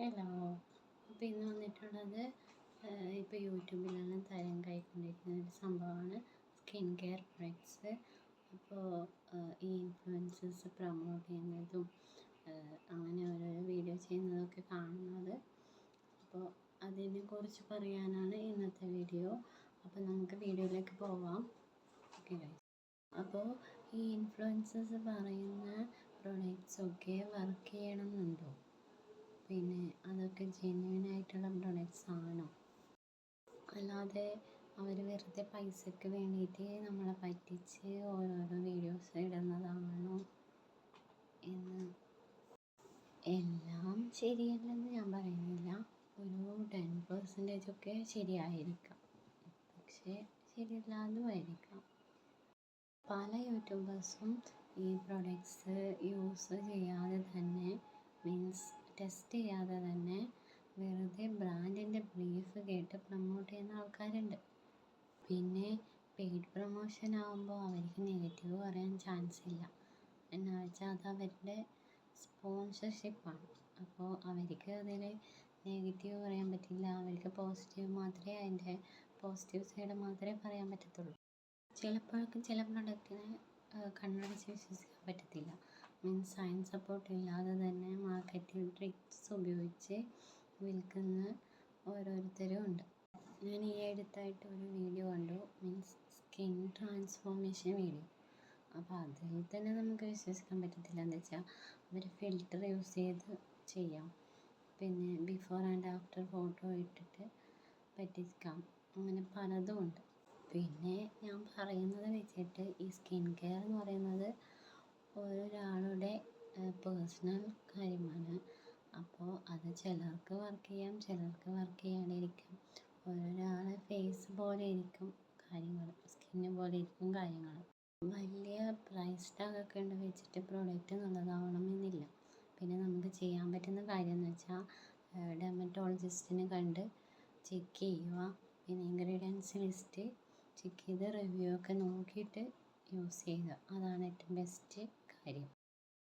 Hello അപ്പോൾ ഇന്ന് വന്നിട്ടുള്ളത് ഇപ്പോൾ യൂട്യൂബിലെല്ലാം തരം കൈക്കൊണ്ടിരിക്കുന്ന ഒരു സംഭവമാണ് സ്കിൻ കെയർ പ്രൊഡക്ട്സ് അപ്പോൾ ഈ ഇൻഫ്ലുവൻസേഴ്സ് പ്രൊമോട്ട് ചെയ്യുന്നതും അങ്ങനെ ഓരോരോ വീഡിയോ ചെയ്യുന്നതൊക്കെ കാണുന്നത്. അപ്പോൾ അതിനെക്കുറിച്ച് പറയാനാണ് ഇന്നത്തെ വീഡിയോ. അപ്പോൾ നമുക്ക് വീഡിയോയിലേക്ക് പോവാം. ഓക്കെ അപ്പോൾ ഈ ഇൻഫ്ലുവൻസേഴ്സ് പറയുന്ന പ്രൊഡക്ട്സൊക്കെ വർക്ക് ചെയ്യണമെന്നുണ്ടോ പിന്നെ അതൊക്കെ ജെന്യുവൻ ആയിട്ടുള്ള പ്രൊഡക്ട്സ് ആണോ? അല്ലാതെ അവർ വെറുതെ പൈസയ്ക്ക് വേണ്ടിയിട്ട് നമ്മളെ പറ്റിച്ച് ഓരോരോ വീഡിയോസ് ഇടുന്നതാണോ എന്ന്. എല്ലാം ശരിയല്ലെന്ന് ഞാൻ പറയുന്നില്ല. ഒരു ടെൻ പെർസെന്റേജ് ഒക്കെ ശരിയായിരിക്കാം. പക്ഷേ ശരിയല്ലാതും ആയിരിക്കാം. പല യൂട്യൂബേഴ്സും ഈ പ്രൊഡക്ട്സ് യൂസ് ചെയ്യാതെ തന്നെ മീൻസ് ടെസ്റ്റ് ചെയ്യാതെ തന്നെ വെറുതെ ബ്രാൻഡിന്റെ ബ്രീഫ് കേട്ട് പ്രൊമോട്ട് ചെയ്യുന്ന ആൾക്കാരുണ്ട്. പിന്നെ പെയ്ഡ് പ്രൊമോഷൻ ആകുമ്പോൾ അവർക്ക് നെഗറ്റീവ് പറയാൻ ചാൻസ് ഇല്ല. എന്നാ വെച്ചാൽ അത് അവരുടെ സ്പോൺസർഷിപ്പാണ് അപ്പോൾ അവർക്ക് അതിൽ നെഗറ്റീവ് പറയാൻ പറ്റില്ല. അവർക്ക് പോസിറ്റീവ് മാത്രമേ അതിന്റെ പോസിറ്റീവ് സൈഡ് മാത്രമേ പറയാൻ പറ്റത്തുള്ളൂ. ചിലപ്പോഴൊക്കെ ചില പ്രൊഡക്റ്റിനെ കണ്ണടച്ച് വിശ്വസിക്കാൻ പറ്റത്തില്ല. മീൻസ് സയൻസ് സപ്പോർട്ട് ഇല്ലാതെ തന്നെ മാർക്കറ്റിംഗ് ട്രിക്സ് ഉപയോഗിച്ച് വിൽക്കുന്ന ഓരോരുത്തരും ഉണ്ട്. ഞാൻ ഈ അടുത്തായിട്ട് ഒരു വീഡിയോ കണ്ടു. മീൻസ് സ്കിൻ ട്രാൻസ്ഫോർമേഷൻ വീഡിയോ അപ്പോൾ അതിൽ തന്നെ നമുക്ക് വിശ്വസിക്കാൻ പറ്റത്തില്ല. എന്താ വെച്ചാൽ അവർ ഫിൽറ്റർ യൂസ് ചെയ്ത് ചെയ്യാം. പിന്നെ ബിഫോർ ആൻഡ് ആഫ്റ്റർ ഫോട്ടോ ഇട്ടിട്ട് പറ്റിക്കാം. അങ്ങനെ പലതും ഉണ്ട്. പിന്നെ ഞാൻ പറയുന്നത് വെച്ചിട്ട് ഈ സ്കിൻ കെയർ എന്ന് പറയുന്നത് ഓരോരാളുടെ പേഴ്സണൽ കാര്യമാണ്. അപ്പോൾ അത് ചിലർക്ക് വർക്ക് ചെയ്യാം ചിലർക്ക് വർക്ക് ചെയ്യാണ്ടിരിക്കാം. ഓരോരാളെ ഫേസ് പോലെ ഇരിക്കും കാര്യങ്ങൾ സ്കിന്ന് പോലെ ഇരിക്കും കാര്യങ്ങൾ വലിയ പ്രൈസ് ടാഗൊക്കെ ഉണ്ട് വെച്ചിട്ട് പ്രോഡക്റ്റ് നല്ലതാവണമെന്നില്ല പിന്നെ നമുക്ക് ചെയ്യാൻ പറ്റുന്ന കാര്യം എന്ന് വെച്ചാൽ ഡെർമറ്റോളജിസ്റ്റിനെ കണ്ട് ചെക്ക് ചെയ്യുക. പിന്നെ ഇൻഗ്രീഡിയൻസ് ലിസ്റ്റ് ചെക്ക് ചെയ്ത് റിവ്യൂ ഒക്കെ നോക്കിയിട്ട് യൂസ് ചെയ്യുക. അതാണ് ഏറ്റവും ബെസ്റ്റ് കാര്യം.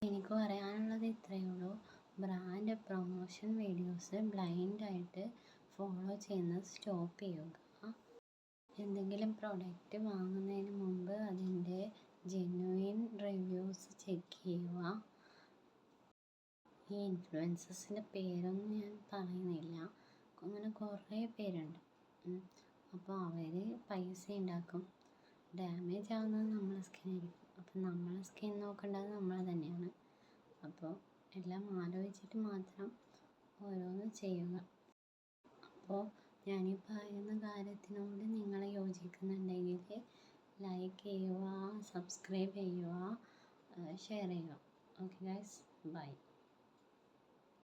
എനിക്ക് പറയാനുള്ളത് ഇത്രയേ ഉള്ളൂ. ബ്രാൻഡ് പ്രൊമോഷൻ വീഡിയോസ് ബ്ലൈൻഡായിട്ട് ഫോളോ ചെയ്യുന്നത് സ്റ്റോപ്പ് ചെയ്യുക. എന്തെങ്കിലും പ്രൊഡക്റ്റ് വാങ്ങുന്നതിന് മുമ്പ് അതിന്റെ ജെന്യുവിൻ റിവ്യൂസ് ചെക്ക് ചെയ്യുക. ഈ ഇൻഫ്ലുവൻസസിന്റെ പേരൊന്നും ഞാൻ പറയുന്നില്ല. അങ്ങനെ കുറേ പേരുണ്ട്. അപ്പോൾ അവർ പൈസ ഉണ്ടാക്കും. ഡാമേജ് ആവുന്നത് നമ്മളെ സ്കിന്നായിരിക്കും അപ്പം നമ്മളെ സ്കിൻ നോക്കേണ്ടത് നമ്മൾ തന്നെയാണ്. അപ്പോൾ എല്ലാം ആലോചിച്ചിട്ട് മാത്രം ഓരോന്ന് ചെയ്യുക. അപ്പോൾ ഞാൻ ഞാനീ പറയുന്ന കാര്യത്തിനോട് നിങ്ങൾ യോജിക്കുന്നുണ്ടെങ്കിൽ ലൈക്ക് ചെയ്യുക സബ്സ്ക്രൈബ് ചെയ്യുക ഷെയർ ചെയ്യുക. Okay guys bye